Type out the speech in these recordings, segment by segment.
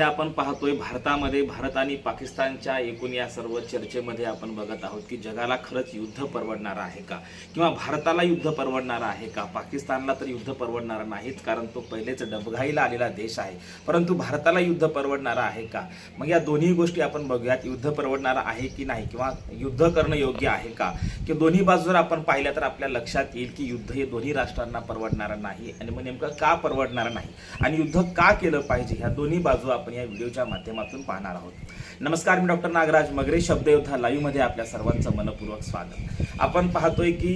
सध्या आपण पाहतोय भारतामध्ये भारत आणि पाकिस्तानच्या एकूण या सर्व चर्चेमध्ये आपण बघत आहोत की जगाला खरंच युद्ध परवडणार आहे का? किंवा भारताला युद्ध परवडणार आहे का? पाकिस्तानला तर युद्ध परवडणार नाहीच कारण तो पहिलेच डबघाईला आलेला देश आहे. परंतु भारताला युद्ध परवडणारा आहे का? मग या दोन्ही गोष्टी आपण बघूयात. युद्ध परवडणार आहे की नाही? किंवा युद्ध करणं योग्य आहे का? की दोन्ही बाजू जर आपण पाहिल्या तर आपल्या लक्षात येईल की युद्ध हे दोन्ही राष्ट्रांना परवडणारं नाही. आणि मग नेमकं का परवडणार नाही? आणि युद्ध का केलं पाहिजे? ह्या दोन्ही बाजू आपण या व्हिडिओच्या माध्यमातून पाहणार आहोत. नमस्कार मी डॉक्टर नागराज मगरे शब्दयोद्धा लाईव्हमध्ये आपल्या सर्वांचं मनपूर्वक स्वागत. आपण पाहतोय की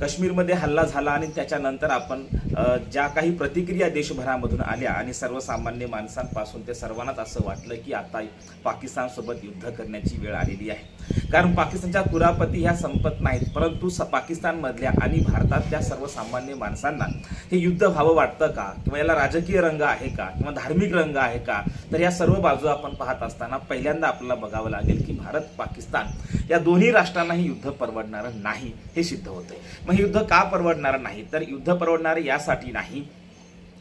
काश्मीरमध्ये हल्ला झाला आणि त्याच्यानंतर आपण ज्या काही प्रतिक्रिया देशभरामधून आल्या आणि सर्वसामान्य माणसांपासून ते सर्वांनाच असं वाटलं की आता पाकिस्तानसोबत युद्ध करण्याची वेळ आलेली आहे. कारण पाकिस्तानच्या कुरापती ह्या संपत नाहीत परंतु स पाकिस्तानमधल्या आणि भारतातल्या सर्वसामान्य माणसांना हे युद्ध व्हावं वाटतं का? किंवा याला राजकीय रंग आहे का? किंवा धार्मिक रंग आहे का? तर या सर्व बाजू आपण पाहत असताना पहिल्यांदा आपल्याला बघावं लागेल की भारत पाकिस्तान या दोन्ही राष्ट्रांनाही युद्ध परवडणारं नाही हे सिद्ध होतंय. मग हे युद्ध का परवडणारं नाही? तर युद्ध परवडणार यासाठी नाही.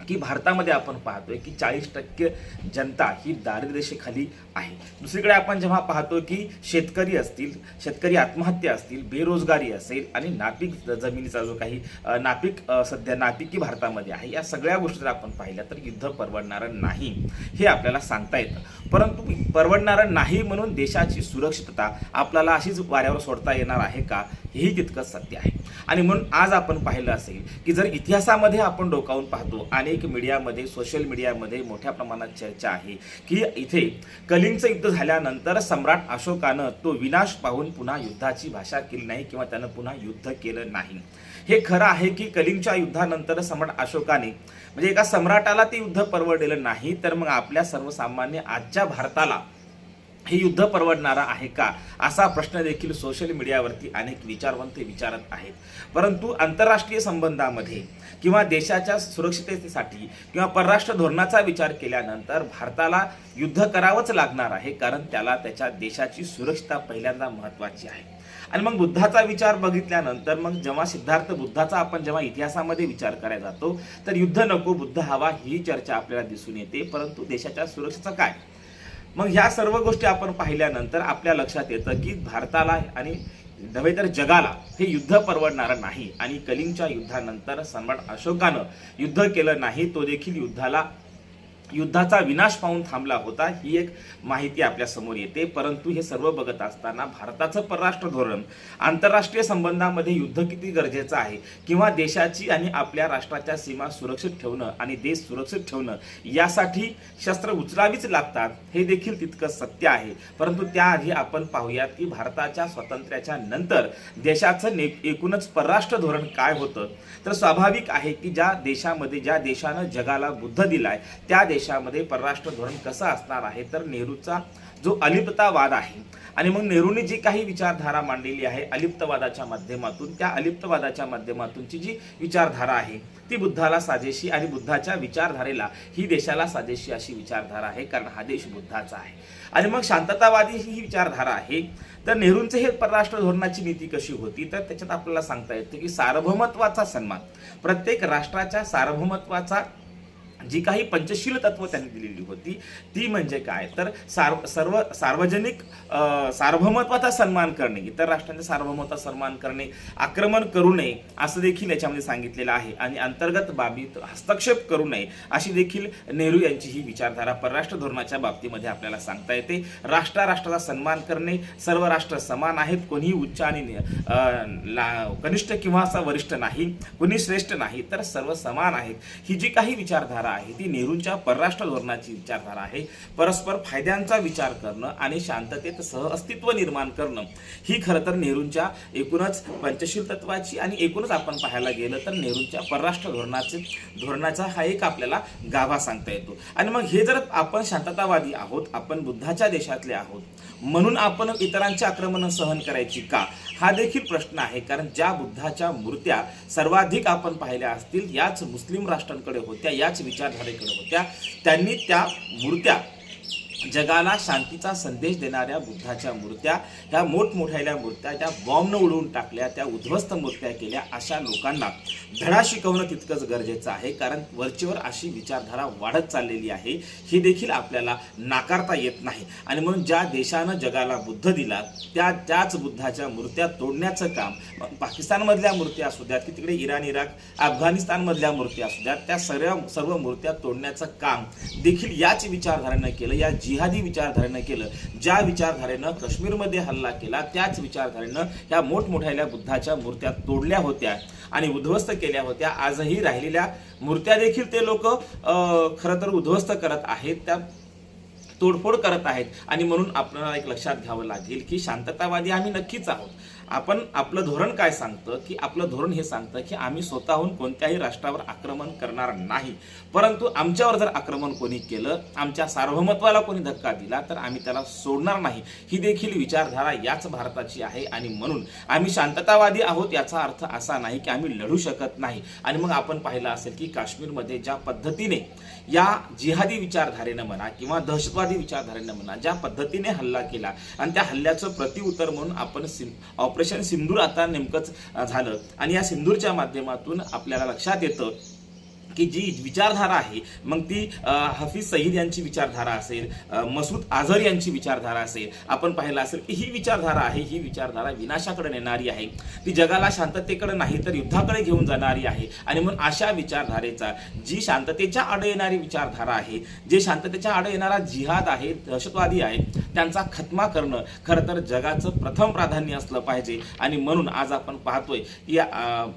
की भारतामध्ये आपण पाहतोय की चाळीस टक्के जनता ही दारिद्र्यरेषेखाली आहे. दुसरीकडे आपण जेव्हा पाहतो की शेतकरी असतील शेतकरी आत्महत्या असतील बेरोजगारी असेल आणि नापीक जमिनीचा जो काही नापिक नापीक सध्या नापिकी भारतामध्ये आहे या सगळ्या गोष्टी जर आपण पाहिल्या तर युद्ध परवडणारं नाही हे आपल्याला सांगता येतं. परंतु परवडणारं नाही म्हणून देशाची सुरक्षितता आपल्याला अशीच वाऱ्यावर सोडता येणार आहे का हेही तितकंच सत्य आहे. आणि म्हणून आज आपण पाहिलं असेल की जर इतिहासामध्ये आपण डोकावून पाहतो अनेक मीडियामध्ये सोशल मीडियामध्ये मोठ्या प्रमाणात चर्चा आहे की इथे कलिंगचं युद्ध झाल्यानंतर सम्राट अशोकानं तो विनाश पाहून पुन्हा युद्धाची भाषा केली नाही किंवा त्यानं पुन्हा युद्ध केलं नाही. हे खरं आहे की कलिंगच्या युद्धानंतर सम्राट अशोकाने म्हणजे एका सम्राटाला ते युद्ध परवडलेलं नाही तर मग आपल्या सर्वसामान्य आजच्या भारताला हे युद्ध परवडणारा आहे का? असा प्रश्न देखील सोशल मीडियावरती अनेक विचारवंत विचारत आहेत. परंतु आंतरराष्ट्रीय संबंधामध्ये किंवा देशाच्या सुरक्षिततेसाठी किंवा परराष्ट्र धोरणाचा विचार केल्यानंतर भारताला युद्ध करावंच लागणार आहे कारण त्याला त्याच्या देशाची सुरक्षितता पहिल्यांदा महत्त्वाची आहे. आणि मग बुद्धाचा विचार बघितल्यानंतर मग जेव्हा सिद्धार्थ बुद्धाचा आपण जेव्हा इतिहासामध्ये विचार करायला जातो तर युद्ध नको बुद्ध हवा ही चर्चा आपल्याला दिसून येते परंतु देशाच्या सुरक्षेचं काय? मग ह्या सर्व गोष्टी आपण पाहिल्यानंतर आपल्या लक्षात येतं की भारताला आणि नव्हे तर जगाला हे युद्ध परवडणारं नाही. आणि कलिंगच्या युद्धानंतर सम्राट अशोकानं युद्ध केलं नाही तो देखील युद्धाला युद्धाचा विनाश पाहून थांबला होता ही एक माहिती आपल्यासमोर येते. परंतु हे सर्व बघत असताना भारताचं परराष्ट्र धोरण आंतरराष्ट्रीय संबंधामध्ये युद्ध किती गरजेचं आहे किंवा देशाची आणि आपल्या राष्ट्राच्या सीमा सुरक्षित ठेवणं आणि देश सुरक्षित ठेवणं यासाठी शस्त्र उचलावीच लागतात हे देखील तितकं सत्य आहे. परंतु त्याआधी आपण पाहूयात की भारताच्या स्वातंत्र्याच्या नंतर देशाचं ने एकूणच परराष्ट्र धोरण काय होतं? तर स्वाभाविक आहे की ज्या देशामध्ये ज्या देशानं जगाला बुद्ध दिलाय त्या देशामध्ये परराष्ट्र धोरण कसं असणार आहे तर नेहरूचा जो अलिप्ततावाद आहे आणि मग नेहरूने जी काही विचारधारा मांडलेली आहे अलिप्तवादाच्या माध्यमातून त्या अलिप्तवादाच्या माध्यमातूनची जी विचारधारा आहे ती बुद्धाला साजेशी आणि बुद्धाच्या विचारधारेला ही देशाला साजेशी अशी विचारधारा आहे कारण हा देश बुद्धाचा आहे. आणि मग शांततावादी ही विचारधारा आहे तर नेहरूंचे हे परराष्ट्र धोरणाची नीती कशी होती तर त्याच्यात आपल्याला सांगता येतं की सार्वभौमत्वाचा सन्मान प्रत्येक राष्ट्राच्या सार्वभौमत्वाचा जी काही पंचशील तत्व त्यांनी दिलेली होती ती म्हणजे काय? तर सार्व सर्व सार्वजनिक सार्वभौमत्वाचा सन्मान करणे इतर राष्ट्रांचा सार्वभौमत्वाचा सन्मान करणे आक्रमण करू नये असं देखील याच्यामध्ये सांगितलेलं आहे. आणि अंतर्गत बाबीत हस्तक्षेप करू नये अशी देखील नेहरू यांची ही विचारधारा परराष्ट्र धोरणाच्या बाबतीमध्ये आपल्याला सांगता येते. राष्ट्रा राष्ट्राचा सन्मान करणे सर्व राष्ट्र समान आहेत कोणीही उच्च आणि ला- कनिष्ठ किंवा असा वरिष्ठ नाही कोणी श्रेष्ठ नाही तर सर्व समान आहेत. ही जी काही विचारधारा आहे. ती नेहरूंच्या परराष्ट्र धोरणाची विचारधारा आहे. परस्पर फायद्यांचा विचार करणं आणि शांततेत सहअस्तित्व निर्माण करणं. ही खरं तर नेहरूंच्या एकूणच पंचशील तत्वाची आणि एकूणच आपण पाहायला गेलं तर नेहरूंच्या परराष्ट्र धोरणाचे धोरणाचा हा एक आपल्याला गाभा सांगता येतो. आणि मग हे जर आपण शांततावादी आहोत आपण बुद्धाच्या देशातले आहोत म्हणून आपण इतरांची आक्रमण सहन करायची का? हा देखील प्रश्न आहे. कारण ज्या बुद्धाच्या मूर्त्या सर्वाधिक आपण पाहिल्या असतील याच मुस्लिम राष्ट्रांकडे होत्या याच विचार विचारधारेकडे होत्या त्यांनी त्या मूर्त्या जगाला शांतीचा संदेश देणाऱ्या बुद्धाच्या मूर्त्या ह्या मोठमोठ्याल्या मूर्त्या त्या बॉम्बनं उडवून टाकल्या त्या उद्ध्वस्त मूर्त्या केल्या अशा लोकांना धडा शिकवणं तितकंच गरजेचं आहे. कारण वरचेवर अशी विचारधारा वाढत चाललेली आहे. ही देखील आपल्याला नाकारता येत नाही. आणि म्हणून ज्या देशानं जगाला बुद्ध दिला त्या त्याच बुद्धाच्या मूर्त्या तोडण्याचं काम पाकिस्तानमधल्या मूर्त्या असू द्यात की तिकडे इराण इराक अफगाणिस्तानमधल्या मूर्त्या असू द्यात त्या सर्व सर्व मूर्त्या तोडण्याचं काम देखील याच विचारधारेनं केलं. या जिहादी विचारधारेनं केलं ज्या विचारधारेनं काश्मीरमध्ये हल्ला केला त्याच विचारधारेनं ह्या मोठमोठ्या बुद्धाच्या मूर्त्या तोडल्या होत्या आणि उद्ध्वस्त केल्या होत्या. आजही राहिलेल्या मूर्त्या देखील ते लोक खरं तर उद्ध्वस्त करत आहेत त्या तोडफोड करत आहेत. आणि म्हणून आपल्याला एक लक्षात घ्यावं लागेल की शांततावादी आम्ही नक्कीच आहोत. आपण आपलं धोरण काय सांगतं? की आपलं धोरण हे सांगतं की आम्ही स्वतःहून कोणत्याही राष्ट्रावर आक्रमण करणार नाही. परंतु आमच्यावर जर आक्रमण कोणी केलं आमच्या सार्वभौमत्वाला कोणी धक्का दिला तर आम्ही त्याला सोडणार नाही. ही देखील विचारधारा याच भारताची आहे आणि म्हणून आम्ही शांततावादी आहोत याचा अर्थ असा नाही की आम्ही लढू शकत नाही. आणि मग आपण पाहिलं असेल की काश्मीरमध्ये ज्या पद्धतीने या जिहादी विचारधारेनं म्हणा किंवा दहशतवादी विचारधारेनं म्हणा ज्या पद्धतीने हल्ला केला आणि त्या हल्ल्याचं प्रतिउत्तर म्हणून आपण सिं ऑपरेशन सिंदूर आता नेमकंच झालं. आणि या सिंदूरच्या माध्यमातून आपल्याला लक्षात येतं की जी विचारधारा आहे मग ती हफीज सईद यांची विचारधारा असेल मसूद आझर यांची विचारधारा असेल आपण पाहिलं असेल की ही विचारधारा आहे ही विचारधारा विनाशाकडे नेणारी आहे. ती जगाला शांततेकडे नाही तर युद्धाकडे घेऊन जाणारी आहे. आणि म्हणून अशा विचारधारेचा जी शांततेच्या आड येणारी विचारधारा आहे जे शांततेच्या आड येणारा जिहाद आहे दहशतवादी आहे त्यांचा खतमा करणं खरं तर जगाचं प्रथम प्राधान्य असलं पाहिजे. आणि म्हणून आज आपण पाहतोय की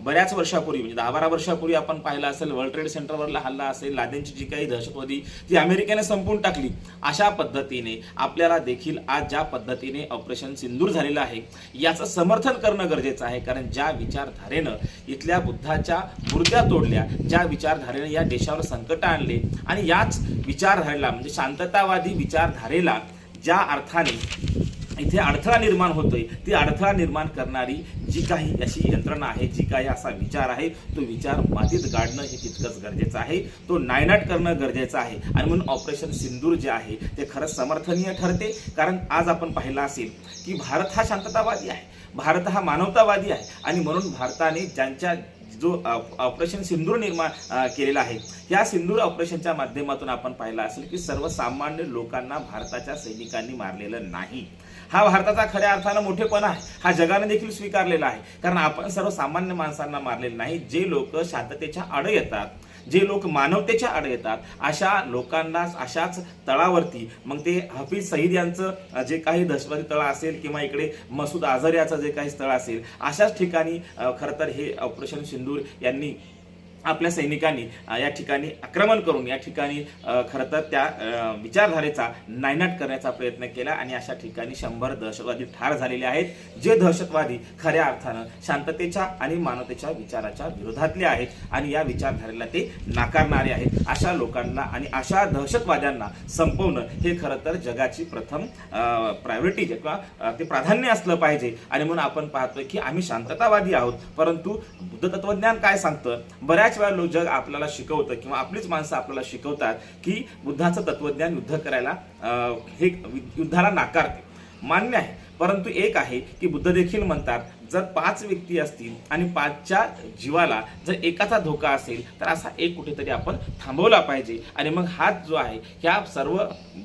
बऱ्याच वर्षापूर्वी म्हणजे दहा बारा वर्षापूर्वी आपण पाहिलं असेल वर्ल्ड ट्रेड सेंटरवरला हल्ला असेल लादेनची जी काही दहशतवादी ती अमेरिकेने संपवून टाकली अशा पद्धतीने आपल्याला देखील आज ज्या पद्धतीने ऑपरेशन सिंदूर झालेलं आहे याचं समर्थन करणं गरजेचं आहे. कारण ज्या विचारधारेनं इथल्या बुद्धाच्या मूर्त्या तोडल्या ज्या विचारधारेनं या देशावर संकट आणले आणि याच विचारधारेला म्हणजे शांततावादी विचारधारेला ज्या अर्थाने इथे अडथळा निर्माण होतोय. ती अडथळा निर्माण करणारी जी काही अशी यंत्रणा आहे जी काही असा विचार आहे तो विचार मातीत गाडणं हे तितकंच गरजेचं आहे. तो नायनाट करणं गरजेचं आहे. आणि म्हणून ऑपरेशन सिंदूर जे आहे ते खरंच समर्थनीय ठरते. कारण आज आपण पाहिलं असेल की भारत हा शांततावादी आहे. भारत हा मानवतावादी आहे. आणि म्हणून भारताने ज्यांच्या जो ऑपरेशन सिंदूर निर्माण केलेला आहे या सिंदूर ऑपरेशनच्या माध्यमातून आपण पाहिलं असेल की सर्वसामान्य लोकांना भारताच्या सैनिकांनी मारलेलं नाही. हा भारताचा खऱ्या अर्थानं मोठेपणा आहे. हा जगाने देखील स्वीकारलेला आहे. कारण आपण सर्वसामान्य माणसांना मारलेलं नाही. जे लोक शांततेच्या आड येतात जे लोक मानवतेच्या आड येतात अशा लोकांना अशाच तळावरती मग ते हफीज सईद यांचं जे काही दहशतवादी तळ असेल किंवा इकडे मसूद आझर याचं जे काही स्थळ असेल अशाच ठिकाणी खरं तर हे ऑपरेशन सिंदूर यांनी आपल्या सैनिकांनी या ठिकाणी आक्रमण करून या ठिकाणी खरं तर त्या विचारधारेचा नायनाट करण्याचा प्रयत्न केला आणि अशा ठिकाणी शंभर दहशतवादी ठार झालेले आहेत जे दहशतवादी खऱ्या अर्थानं शांततेच्या आणि मानवतेच्या विचाराच्या विरोधातले आहेत आणि या विचारधारेला ते नाकारणारे आहेत. अशा लोकांना आणि अशा दहशतवाद्यांना संपवणं हे खरं तर जगाची प्रथम प्रायोरिटी किंवा ते प्राधान्य असलं पाहिजे. आणि म्हणून आपण पाहतोय की आम्ही शांततावादी आहोत परंतु बुद्ध तत्वज्ञान काय सांगतं? बऱ्याच वेळा लोक जग आपल्याला शिकवतं किंवा आपलीच माणसं आपल्याला शिकवतात की बुद्धाचं तत्वज्ञान युद्ध करायला हे युद्धाला नाकारते. मान्य आहे. परंतु एक आहे की बुद्ध देखील म्हणतात जर पाच व्यक्ती असतील आणि पाचच्या जीवाला जर एकाचा धोका असेल तर असा एक कुठेतरी आपण थांबवला पाहिजे. आणि मग हाच जो आहे ह्या सर्व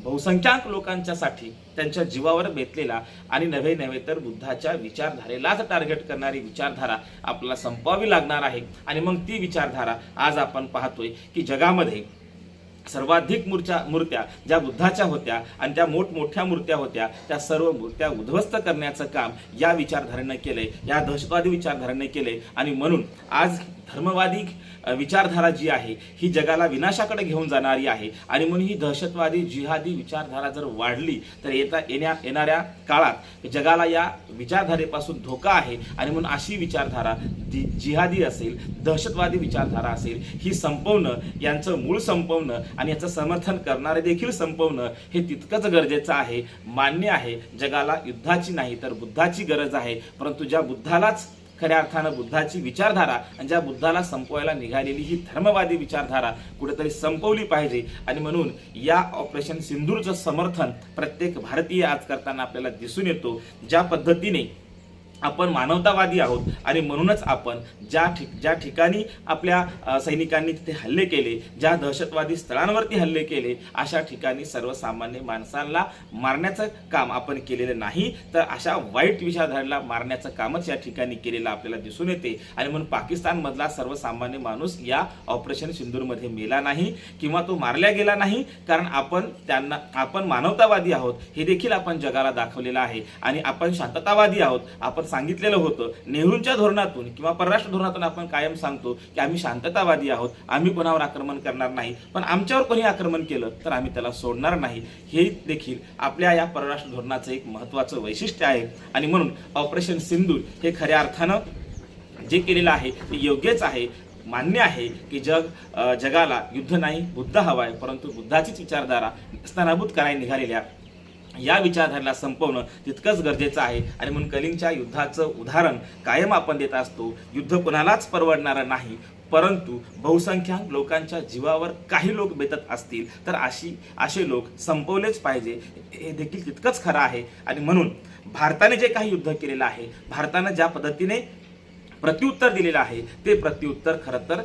बहुसंख्याक लोकांच्यासाठी त्यांच्या जीवावर बेतलेला आणि नव्हे नव्हे तर बुद्धाच्या विचारधारेलाच टार्गेट करणारी विचारधारा आपल्याला संपवावी लागणार आहे. आणि मग ती विचारधारा आज आपण पाहतोय की जगामध्ये सर्वाधिक मूर्च्या मूर्त्या ज्या बुद्धाच्या होत्या आणि त्या मोठमोठ्या मूर्त्या होत्या त्या सर्व मूर्त्या उद्ध्वस्त करण्याचं काम या विचारधारेनं केलंय या दहशतवादी विचारधारेनं केलंय. आणि म्हणून आज धर्मवादी विचारधारा जी आहे ही जगाला विनाशाकडे घेऊन जाणारी आहे. आणि म्हणून ही दहशतवादी जिहादी विचारधारा जर वाढली तर येता येण्या येणाऱ्या काळात जगाला या विचारधारेपासून धोका आहे. आणि म्हणून अशी विचारधारा जी जिहादी असेल दहशतवादी विचारधारा असेल ही संपवणं यांचं मूळ संपवणं आणि याचं समर्थन करणारे देखील संपवणं हे तितकंच गरजेचं आहे. मान्य आहे जगाला युद्धाची नाही तर बुद्धाची गरज आहे. परंतु ज्या बुद्धालाच खऱ्या अर्थानं बुद्धाची विचारधारा आणि ज्या बुद्धाला संपवायला निघालेली ही धर्मवादी विचारधारा कुठेतरी संपवली पाहिजे. आणि म्हणून या ऑपरेशन सिंधूरचं समर्थन प्रत्येक भारतीय आज करताना आपल्याला दिसून येतो. ज्या पद्धतीने आपण मानवतावादी आहोत. आणि म्हणूनच आपण ज्या ठिक ज्या ठिकाणी आपल्या सैनिकांनी तिथे हल्ले केले ज्या दहशतवादी स्थळांवरती हल्ले केले अशा ठिकाणी सर्वसामान्य माणसांना मारण्याचं काम आपण केलेलं नाही. तर अशा वाईट विषाधारला मारण्याचं कामच या ठिकाणी केलेलं आपल्याला दिसून येते. आणि म्हणून पाकिस्तानमधला सर्वसामान्य माणूस या ऑपरेशन सिंदूरमध्ये मेला नाही किंवा तो मारला गेला नाही. कारण आपण त्यांना आपण मानवतावादी आहोत. हे देखील आपण जगाला दाखवलेलं आहे. आणि आपण शांततावादी आहोत. आपण सांगितलेलं होतं नेहरूंच्या धोरणातून किंवा परराष्ट्र धोरणातून आपण कायम सांगतो की आम्ही शांततावादी आहोत आम्ही कोणावर आक्रमण करणार नाही पण आमच्यावर कोणी आक्रमण केलं तर आम्ही त्याला सोडणार नाही. हे देखील आपल्या या परराष्ट्र धोरणाचं एक महत्त्वाचं वैशिष्ट्य आहे. आणि म्हणून ऑपरेशन सिंधू हे खऱ्या अर्थानं जे केलेलं आहे ते योग्यच आहे. मान्य आहे की जग जगाला युद्ध नाही बुद्ध हवा आहे परंतु बुद्धाचीच विचारधारा स्थानाभूत करायला निघालेल्या या विचारधारेला संपवणं तितकंच गरजेचं आहे. आणि म्हणून कलिंगच्या युद्धाचं उदाहरण कायम आपण देत असतो. युद्ध कोणालाच परवडणारं नाही. परंतु बहुसंख्याक लोकांच्या जीवावर काही लोक बेतत असतील. तर अशी असे लोक संपवलेच पाहिजे. हे देखील तितकंच खरं आहे. आणि म्हणून भारताने जे काही युद्ध केलेलं आहे भारतानं ज्या पद्धतीने प्रत्युत्तर दिलेलं आहे. ते प्रत्युत्तर खरं तर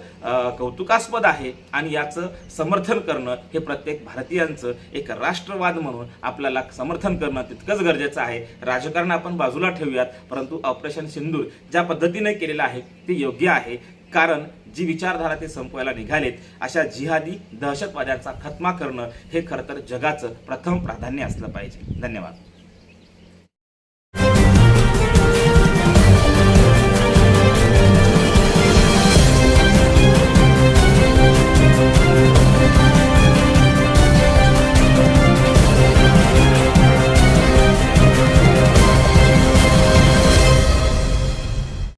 कौतुकास्पद आहे आणि याचं समर्थन करणं हे प्रत्येक भारतीयांचं एक राष्ट्रवाद म्हणून आपल्याला समर्थन करणं तितकंच गरजेचं आहे. राजकारण आपण बाजूला ठेवूयात परंतु ऑपरेशन सिंदूर ज्या पद्धतीने केलेलं आहे ते योग्य आहे. कारण जी विचारधारा ते संपवायला निघालेत अशा जिहादी दहशतवाद्यांचा खत्मा करणं हे खरं तर जगाचं प्रथम प्राधान्य असलं पाहिजे. धन्यवाद.